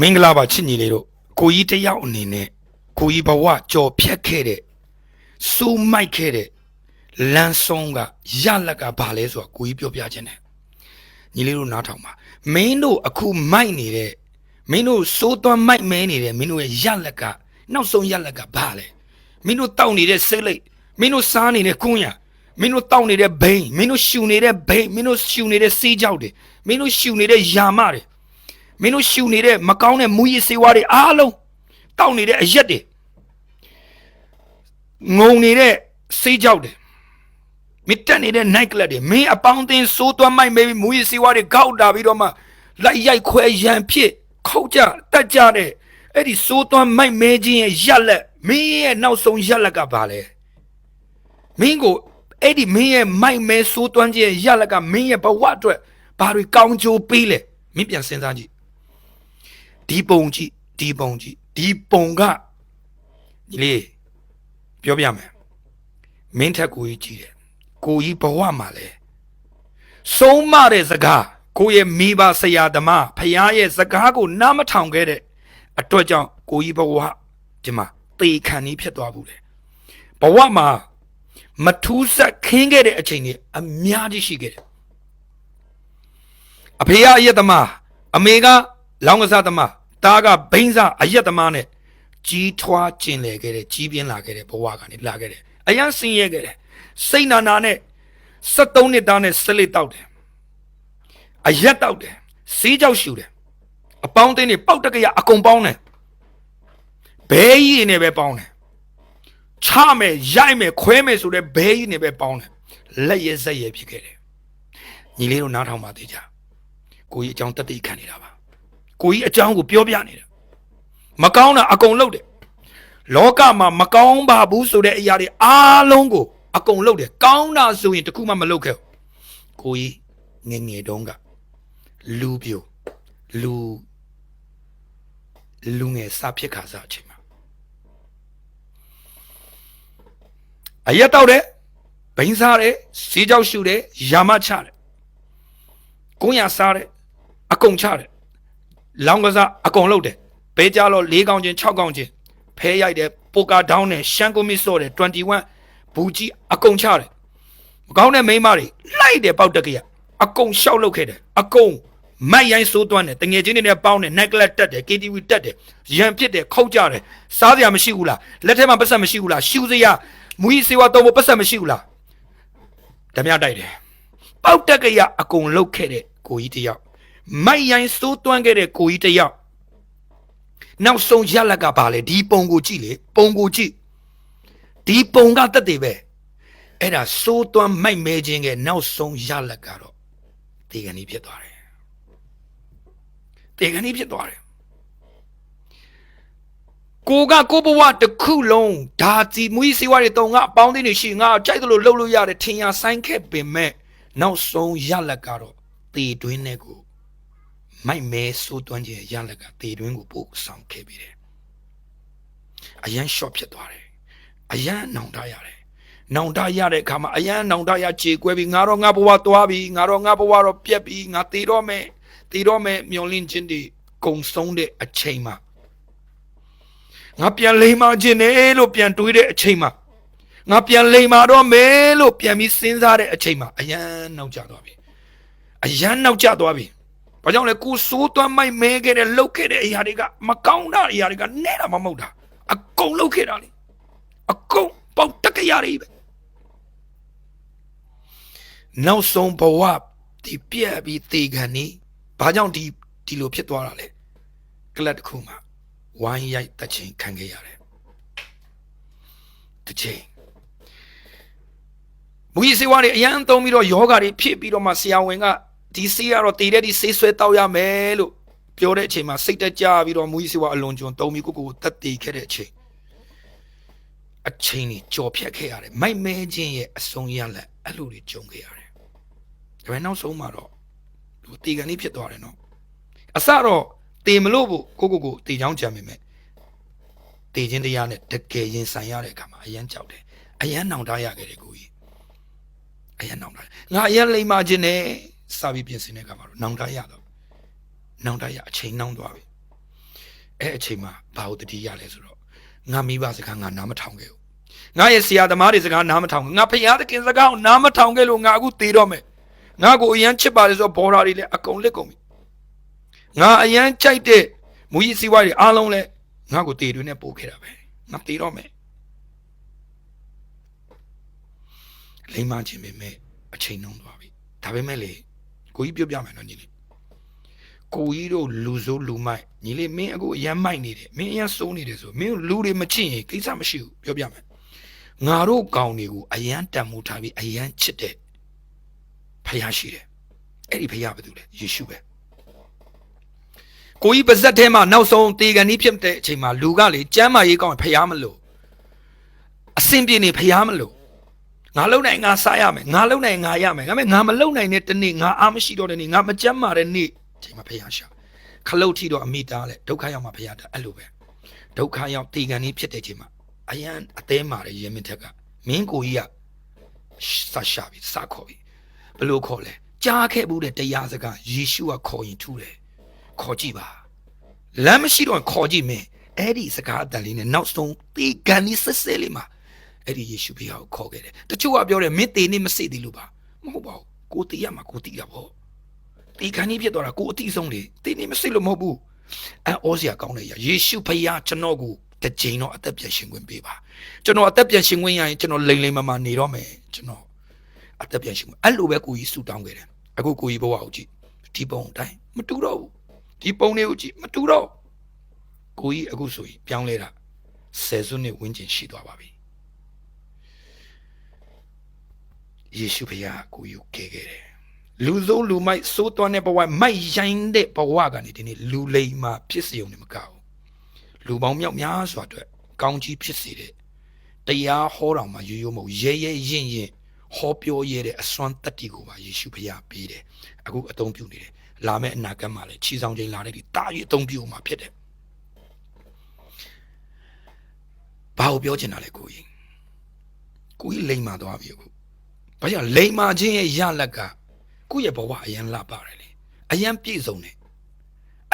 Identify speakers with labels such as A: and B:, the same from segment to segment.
A: မင်္ဂလာပါချစ်ညီလေးတို့ကိုကြီးတစ်ယောက်အနေနဲ့ကိုကြီးဘဝကြော်ဖြတ်ခဲ့တဲ့စူးမိုက်ခဲ့တဲ့လမ်းဆုံးကရလက်ကဘာလဲဆိုတာကိုကြီးပြောပြခြင်းတယ်ညီလေးတို့နားထောင်ပါမင်းတို့အခုမိုက်နေတဲ့မင်းတို့စိုးသွမ်းမိုက်မဲနေတဲ့မင်းတို့ရဲ့ရလက်ကနောက်ဆုံးရလက်ကဘာလဲမင်းတို့တောက်နေတဲ့စိတ်လိတ်မင်းတို့စားနေတဲ့ကွန်းရမင်းတို့တောက်နေတဲ့ဘိန်းမင်းတို့ရှူနေတဲ့ဘိန်းမင်းတို့ရှူနေတဲ့စေးကြောက်တွေမင်းတို့ရှူနေတဲ့ယာမတွေ မင်းတို့ရှူနေတဲ့မကောင်းတဲ့မူရည်စေဝါတွေအားလုံးတောက်နေတဲ့အရက်တွေငုံနေတဲ့စေးကြောက်တွေမစ်တက်နေတဲ့ night club တွေမင်းအပေါင်းအသင်းစိုးသွမ်းမိုက်မဲပြီးမူရည်စေဝါတွေကောက်တာပြီးတော့မှလိုက်ရိုက်ခွဲရန်ဖြစ်ခောက်ကြတက်ကြတဲ့အဲ့ဒီစိုးသွမ်းမိုက်မဲခြင်းရဲ့ရက်လက်မင်းရဲ့နောက်ဆုံးရက်လက်ကဘာလဲမင်းကိုအဲ့ဒီမင်းရဲ့မိုက်မဲစိုးသွမ်းခြင်းရဲ့ရက်လက်ကမင်းရဲ့ဘဝအတွက်ဘာတွေကောင်းကျိုးပေးလဲမင်းပြန်စဉ်းစားကြည့် ဒီပုံကြည့်ဒီပုံကြည့်ဒီပုံကညီလေးပြောပြမယ်မင်းထက်ကိုကြီးကြည့်တယ်ကိုကြီးဘဝမှာလဲဆုံးမတဲ့စကားကိုရဲ့မိဘဆရာသမားဖခင်ရဲ့စကားကိုနားမထောင်ခဲ့တဲ့အတွက်ကြောင့်ကိုကြီးဘဝဒီမှာတေခံကြီးဖြစ်သွားဘူးလေဘဝမှာမထူးဆက်ခင်းခဲ့တဲ့အချိန်ကြီးအများကြီးရှိခဲ့တယ်အဖေကအရက်သမားအမေက လောင်းကစားသမားတားကဘိန်းစားအရက်သမားနဲ့ကြီးထွားကျင်လည်ခဲ့တဲ့ကြီးပြင်းလာခဲ့တဲ့ဘဝကနေလာခဲ့တယ်အရန်ဆင်းရဲခဲ့တယ်စိတ်နာနာနဲ့73နှစ်သားနဲ့ဆလစ်တောက်တယ်အရက်တောက်တယ်စီးကြောက်ရှူတယ်အပေါင်းအသင်းတွေပေါက်တက်ကရအကုန်ပေါင်းတယ်ဘဲကြီးနေပဲပေါင်းတယ်ချမယ်ရိုက်မယ်ခွဲမယ်ဆိုတဲ့ဘဲကြီးနေပဲပေါင်းတယ်လက်ရဲဆက်ရဲဖြစ်ခဲ့တယ်ညီလေးတို့နားထောင်ပါသေးကြကိုကြီးအကြောင်းတက်တိခံနေတာပါ ကိုကြီးအကြောင်းကိုပြောပြနေတာမကောင်းတာအကုန်လုပ်တယ်လောကမှာမကောင်းပါဘူးဆိုတဲ့အရာတွေအားလုံးကိုအကုန်လုပ်တယ်ကောင်းတာဆိုရင်တခုမှမလုပ်ခဲ့ဘူးကိုကြီးငယ်ငယ်တုန်းကလူပြိုလူလူငယ်စဖြစ်ခါစားအချိန်မှာအရက်တော့တယ်ဘိန်းစားတယ်စီးကြောက်ရှူတယ်ယာမချတယ်ကုန်းရစားတယ်အကုန်ချတယ် လောင်းကစားအကုန်လုပ်တယ်ဘဲကြတော့၄កောင်ချင်း6កောင်ချင်းဖဲရိုက်တယ်ပိုကာဒေါင်းတယ်ရှန်ကိုမစ်စော့တယ်21ဘူကြီးအကုန်ချတယ်မကောင်းတဲ့မိန်းမတွေလိုက်တယ်ပေါက်တက်ကရအကုန်ရှောက်လုပ်ခဲ့တယ်အကုန်မိုက်ရိုင်းစိုးသွမ်းတယ်တငယ်ချင်းတွေနဲ့ပေါင်းတယ် necklace တက်တယ် KTV တက်တယ်ရံဖြစ်တယ်ခောက်ကြတယ်စားစရာမရှိဘူးလားလက်ထဲမှာပတ်စံမရှိဘူးလားရှူစရာမူကြီးစေဝါတော့ပတ်စံမရှိဘူးလားဓမြတိုက်တယ်ပေါက်တက်ကရအကုန်လုတ်ခဲ့တဲ့ကိုကြီးတစ်ယောက် မိုက်ရိုင်းစိုးသွမ်းခဲ့တဲ့ကိုကြီးတစ်ယောက်နောက်ဆုံးရလက်ကဘာလဲဒီပုံကိုကြည့်လေပုံကိုကြည့်ဒီပုံကတက်တယ်ပဲအဲ့ဒါစိုးသွမ်းမိုက်မဲခြင်းကနောက်ဆုံးရလက်ကတော့တေကန်ကြီးဖြစ်သွားတယ်တေကန်ကြီးဖြစ်သွားတယ်ကိုကကိုဘဝတစ်ခုလုံးဒါစီမွေးစီဝါတွေတုံငါအပေါင်းအသင်းတွေရှိငါကြိုက်သလိုလှုပ်လို့ရတယ်ထင်ရဆိုင်ခဲ့ပင်မဲ့နောက်ဆုံးရလက်ကတော့တေတွင်းနဲ့ကို မိုက်မဲစိုးသွမ်းခြင်းရလက်ကတေတွင်းကိုပို့ဆောင်ခဲ့ပြီးတယ်အရန် short ဖြစ်သွားတယ်အရန်နောင်တရတယ်နောင်တရတဲ့အခါမှာအရန်နောင်တရခြေကွဲပြီးငါတော့ငါဘဝသွားပြီငါတော့ငါဘဝတော့ပြက်ပြီငါတေတော့မယ်တေတော့မယ်မျောလင့်ခြင်းတွေကုံဆုံးတဲ့အချိန်မှာငါပြန်လိမ္မာခြင်းနဲ့လို့ပြန်တွေးတဲ့အချိန်မှာငါပြန်လိမ္မာတော့မယ်လို့ပြန်ပြီးစဉ်းစားတဲ့အချိန်မှာအရန်နောက်ကျသွားပြီအရန်နောက်ကျသွားပြီ ဘာကြောင့်လဲကိုစိုးသွမ်းမိုက်မဲခဲ့တဲ့လှုပ်ခဲ့တဲ့အရာတွေကမကောင်းတဲ့အရာတွေကနဲ့တာမမဟုတ်တာအကုန်လှုပ်ခဲ့တာလေအကုန်ပေါက်တက်ကရာတွေပဲနောက်ဆုံးဘဝဒီပြက်ပြီးတေခံနေဘာကြောင့်ဒီဒီလိုဖြစ်သွားတာလဲကလပ်တစ်ခုမှာဝိုင်းရိုက်တချင်းခံခဲ့ရတယ်တစ်ချိန်မူကြီးစေဝါတွေအရန်သုံးပြီးတော့ယောဂါတွေဖြစ်ပြီးတော့မှဆရာဝန်က ဒီဆေးကတော့တည်တဲ့ဒီဆေးဆွဲတောက်ရမယ်လို့ပြောတဲ့အချိန်မှာစိတ်တက်ကြပြီးတော့မူကြီးစေဝါအလွန်ကျွံသုံးပြီးကိုကိုကိုတက်တည်ခဲ့တဲ့အချိန်အချိန်ကြီးကြော်ဖြတ်ခဲ့ရတယ်မိုက်မဲခြင်းရဲ့အဆုံးရလက်အဲ့လိုတွေကြုံခဲ့ရတယ်ဒါပေမဲ့နောက်ဆုံးမှာတော့သူတည်ကန်လေးဖြစ်သွားတယ်နော်အစတော့တည်မလို့ဘူးကိုကိုကိုတည်ချောင်းကြံမိမယ်တည်ခြင်းတရားနဲ့တကယ်ရင်ဆိုင်ရတဲ့အခါမှာအရန်ကြောက်တယ်အရန်နောင်တရခဲ့တယ်ကိုကြီးအရန်နောင်တငါအရန်လိမ္မာခြင်းနဲ့ စာပြီးပြင်ဆင်တဲ့အခါမှာတော့နောင်တရတော့နောင်တရအချိန်နှောင်းသွားပြီအဲ့အချိန်မှာဘာလို့တတိရလဲဆိုတော့ငါမိဘစကားငါနားမထောင်ခဲ့ဘူးငါရဲ့ဆရာသမားတွေစကားနားမထောင်ဘူးငါဖရာသခင်စကားကိုနားမထောင်ခဲ့လို့ငါအခုသေတော့မယ်ငါကိုအရန်ချစ်ပါလေဆိုတော့ဘော်ဒါတွေလည်းအကုန်လစ်ကုန်ပြီငါအရန်ကြိုက်တဲ့မူကြီးစီးပွားတွေအားလုံးလည်းငါကိုသေတွင်းနဲ့ပို့ခဲ့တာပဲငါသေတော့မယ်လိမ္မာခြင်းပဲမဲ့အချိန်နှုံးသွားပြီဒါပေမဲ့လေ ကိုကြီးပြောပြမယ်နော်ညီလေးကိုကြီးတို့လူစိုးလူမိုက်ညီလေးမင်းအခုအရန်မိုက်နေတယ်မင်းအရန်စိုးနေတယ်ဆိုမင်းလူတွေမချစ်ရင်ကိစ္စမရှိဘူးပြောပြမယ်ငါတို့ကောင်းတွေကိုအရန်တန်မိုးထားပြီးအရန်ချစ်တဲ့ဖယားရှိတယ်အဲ့ဒီဖယားဘာတူလဲယေရှုပဲကိုကြီးပါဇက်ထဲမှာနောက်ဆုံးတေကန်ကြီးဖြစ်တဲ့အချိန်မှာလူကလေကျမ်းမာရေးကောင်းရင်ဖယားမလို့အစင်ပြေနေဖယားမလို့ ငါလုံနိုင်ငါစားရမယ်ငါလုံနိုင်ငါရမယ်ဒါပေမဲ့ငါမလုံနိုင်တဲ့တနေ့ငါအားမရှိတော့တဲ့နေ့ငါမကြမ်းမာတဲ့နေ့အချိန်မှာဖယားရှာခလုတ်ထီတော့အမိတားလဲဒုက္ခရောက်မှာဖယားတာအဲ့လိုပဲဒုက္ခရောက်တေကန်ကြီးဖြစ်တဲ့အချိန်မှာအယံအသေးမာတဲ့ရေမင်းထက်ကမင်းကိုကြီးကစရှာပြီစခေါ်ပြီဘယ်လိုခေါ်လဲကြားခဲ့ဘူးတဲ့တရားစကားယေရှုကခေါ်ရင်ထူးတယ်ခေါ်ကြည့်ပါလမ်းမရှိတော့ခေါ်ကြည့်မင်းအဲ့ဒီစကားအတန်လေးနဲ့နောက်ဆုံးတေကန်ကြီးဆက်ဆက်လေးမှာ အဲ့ဒီယေရှုဖေကိုခေါ်ခဲ့တယ်တချို့ကပြောတယ်မင်းတေနေမစိတ်သေးလို့ပါမဟုတ်ပါဘူးကိုတေရမှာကိုတေရပါဘောတေကန်ကြီးဖြစ်သွားတာကိုအတိဆုံးလေတေနေမစိတ်လို့မဟုတ်ဘူးအဲဩစရာကောင်းတယ်ယေရှုဖေကျွန်တော်ကိုတစ်ချိန်တော့အသက်ပြန်ရှင်ခွင့်ပေးပါကျွန်တော်အသက်ပြန်ရှင်ခွင့်ရရင်ကျွန်တော်လိမ်လိမ်မမနေတော့မယ်ကျွန်တော်အသက်ပြန်ရှင်ခွင့်အဲ့လိုပဲကိုကြီးဆူတောင်းခဲ့တယ်အခုကိုကြီးဘဝကိုကြည့်ဒီပုံအတိုင်းမတူတော့ဘူးဒီပုံတွေကိုကြည့်မတူတော့ကိုကြီးအခုဆိုရင်ပြောင်းလဲတာဆယ်စုနှစ်ဝန်းကျင်ရှိသွားပါပြီ ယေရှုဖခင်ကိုကြီးကိုကယ်ခဲ့တယ်လူဆုံးလူမိုက်စိုးသွမ်းတဲ့ဘဝမိုက်ရိုင်းတဲ့ဘဝကနေဒီနေ့လူလိမ်မှာဖြစ်စီုံနေမကဘူးလူပေါင်းမြောက်များစွာအတွက်ကောင်းကြီးဖြစ်စေတဲ့တရားဟောတော်မှာရိုးရိုးမဟုတ်ရဲရဲရင့်ရင့်ဟောပြောရတဲ့အစွမ်းတတ္တိကိုပါယေရှုဖခင်ပေးတယ်အခုအသုံးပြုနေတယ်လာမယ့်အနာဂတ်မှာလည်းခြေဆောင်ချိန်လာတဲ့ဒီတာရီအသုံးပြုမှာဖြစ်တယ်ဘာကိုပြောချင်တာလဲကိုကြီးကိုကြီးလိမ်မာသွားပြီအခု ဘာကြောင့်လိမ်မာခြင်းရဲ့ရလက်ကကိုယ့်ရဲ့ဘဝအရန်လှပါတယ်လေအရန်ပြည့်စုံတယ်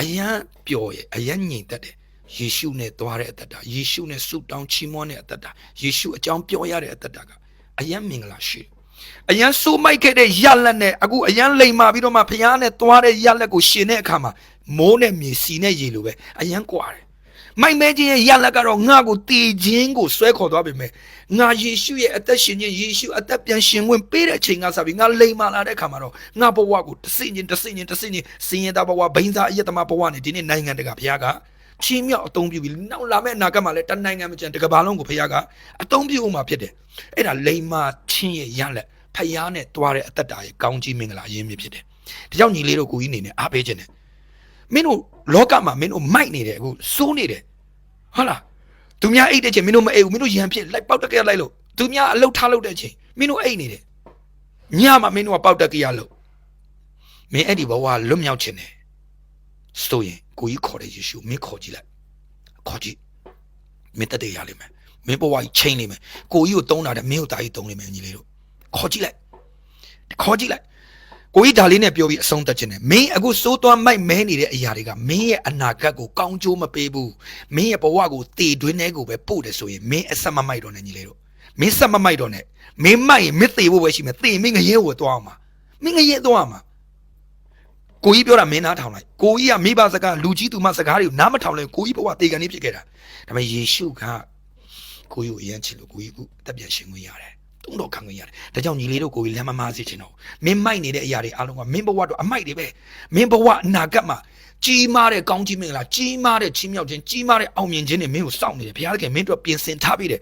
A: အရန်ပျော်ရဲ့အရန်ငြိမ်သက်တယ်ယေရှုနဲ့သွားတဲ့အသက်တာယေရှုနဲ့ဆုတောင်းချီးမွမ်းတဲ့အသက်တာယေရှုအကြောင်းပြောရတဲ့အသက်တာကအယံမင်္ဂလာရှိအယံဆိုးမိုက်ခဲ့တဲ့ရလက်နဲ့အခုအယံလိမ်မာပြီးတော့မှဖျားနဲ့သွားတဲ့ရလက်ကိုရှင်တဲ့အခါမှာမိုးနဲ့မြေစီနဲ့ရေလိုပဲအယံကွာတယ် မိုက်မဲခြင်းရဲ့ရလက်ကတော့ငါ့ကိုတည်ခြင်းကိုဆွဲခေါ်သွားပြီမဲ့ငါယေရှုရဲ့အသက်ရှင်ခြင်းယေရှုအသက်ပြန်ရှင်ဝင်ပေးတဲ့အချိန်ကစပြီးငါလိမ်မာလာတဲ့အခါမှာတော့ငါဘဝကိုတဆင့်ချင်းတဆင့်ချင်းတဆင့်ချင်းစင်ရတာဘဝဘိန်းစားအယက်သမားဘဝနဲ့ဒီနေ့နိုင်ငံတကာဘုရားကချင်းမြောက်အသုံးပြုပြီးနောက်လာမယ့်အနာဂတ်မှာလည်းတနိုင်ငံမကျန်တကဘာလုံးကိုဖခင်ကအသုံးပြုမှာဖြစ်တယ်အဲ့ဒါလိမ္မာချင်းရဲ့ရလက်ဖခင်နဲ့တွားတဲ့အသက်တာရဲ့ကောင်းကြီးမင်္ဂလာရင်းမြစ်ဖြစ်တယ်ဒါကြောင့်ညီလေးတို့ကိုကြီးနေနဲ့အားပေးခြင်းတယ်မင်းတို့လောကမှာမင်းတို့မိုက်နေတယ်အခုစိုးနေတယ် ဟုတ်လားသူများအိတ်တဲ့ချိန်မင်းတို့မအိတ်ဘူးမင်းတို့ရံဖြစ်လိုက်ပေါက်တက်ကရလိုက်လို့သူများအလုတ်ထားလို့တဲ့ချိန်မင်းတို့အိတ်နေတယ်ညမှာမင်းတို့ကပေါက်တက်ကရလို့မင်းအဲ့ဒီဘဝလွတ်မြောက်ခြင်းတယ်ဆိုရင်ကိုကြီးခေါ်တဲ့ယေရှုမင်းခေါ်ကြည့်လိုက်ခေါ်ကြည့်မင်းတက်တယ်ရလိမ့်မယ်မင်းဘဝကြီးချိန်လိမ့်မယ်ကိုကြီးကိုတုံးတာတဲ့မင်းကိုတာကြီးတုံးလိမ့်မယ်ညီလေးတို့ခေါ်ကြည့်လိုက်ခေါ်ကြည့်လိုက် ကိုကြီးဒါလေးနဲ့ပြောပြီးအဆုံးသတ်ခြင်းနဲ့မင်းအခုစိုးသွမ်းမိုက်မဲနေတဲ့အရာတွေကမင်းရဲ့အနာဂတ်ကိုကောင်းကျိုးမပေးဘူးမင်းရဲ့ဘဝကိုတည်တွင်းထဲကိုပဲပို့တယ်ဆိုရင်မင်းအဆက်မမိုက်တော့နဲ့ညီလေးတို့မင်းဆက်မမိုက်တော့နဲ့မင်းမိုက်ရင်မင်းသေဖို့ပဲရှိမယ်သေမင်းငရဲကိုသွားအောင်မှာမင်းငရဲသွားအောင်မှာကိုကြီးပြောတာမင်းနားထောင်လိုက်ကိုကြီးကမိဘစကားလူကြီးသူမစကားတွေကိုနားမထောင်လဲကိုကြီးဘဝတေကန်နေဖြစ်ခဲ့တာဒါပေမဲ့ယေရှုကကိုကြီးကိုအယံချစ်လို့ကိုကြီးကအသက်ပြန်ရှင်ခွင့်ရတယ် တုံးတော်ခံခွင့်ရတယ်ဒါကြောင့်ညီလေးတို့ကိုကြီးလက်မမားစေချင်တော့မင်းမိုက်နေတဲ့အရာတွေအားလုံးကမင်းဘဝတော့အမိုက်တွေပဲမင်းဘဝအနာဂတ်မှာကြီးမားတဲ့ကောင်းကြီးမင်္ဂလာကြီးမားတဲ့ချီးမြှောက်ခြင်းကြီးမားတဲ့အောင်မြင်ခြင်းတွေမင်းကိုစောင့်နေတယ်ဘုရားသခင်မင်းတို့ပြင်ဆင်ထားပြီးတယ်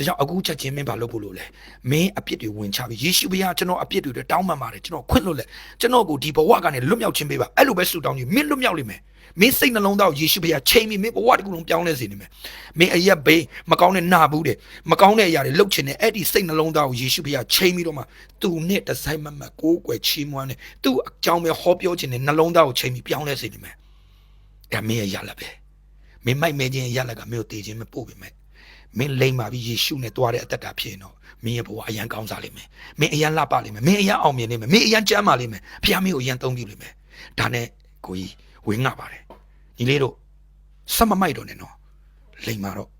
A: ဒါကြောင့်အခုချက်ချင်းမင်းဘာလုပ်ဖို့လို့လဲမင်းအပြစ်တွေဝင်ချပြီးယေရှုဘုရားကျွန်တော်အပြစ်တွေတောင်းပန်ပါတယ်ကျွန်တော်ခွင့်လွတ်လဲကျွန်တော်ကိုဒီဘဝကနေလွတ်မြောက်ခြင်းပေးပါအဲ့လိုပဲဆုတောင်းကြည့်မင်းလွတ်မြောက်လိမ့်မယ်မင်းစိတ်နှလုံးသားကိုယေရှုဘုရားချိန်ပြီးမင်းဘဝတစ်ခုလုံးပြောင်းလဲစေနေမယ်မင်းအရက်ဘေးမကောင်းတဲ့နာဘူးတဲ့မကောင်းတဲ့အရာတွေလှုပ်ချင်တဲ့အဲ့ဒီစိတ်နှလုံးသားကိုယေရှုဘုရားချိန်ပြီးတော့မှသူနဲ့တဆိုင်မမတ်ကိုးကွယ်ချီးမွမ်းတဲ့သူ့အကြောင်းပဲဟောပြောခြင်းနဲ့နှလုံးသားကိုချိန်ပြီးပြောင်းလဲစေနေမယ်အဲ့မင်းရဲ့ရလက်ပဲမင်းမိုက်မဲခြင်းရလက်ကမင်းကိုတည်ခြင်းမပို့ပေမဲ့ မင်းလိမ့်ပါပြီးယေရှုနဲ့တွားတဲ့အသက်တာဖြစ်ရင်တော့မင်းရဲ့ဘဝအရန်ကောင်းစားလိမ့်မယ်မင်းအရန်လှပလိမ့်မယ်မင်းအရန်အောင်မြင်လိမ့်မယ်မင်းအရန်ကျမ်းမာလိမ့်မယ်ဖခင်မင်းကိုအရန်သုံးပြုလိမ့်မယ်ဒါနဲ့ကိုကြီးဝင်းငါပါတယ်ညီလေးတို့စမမိုက်တော့နဲ့နော်လိမ်မာတော့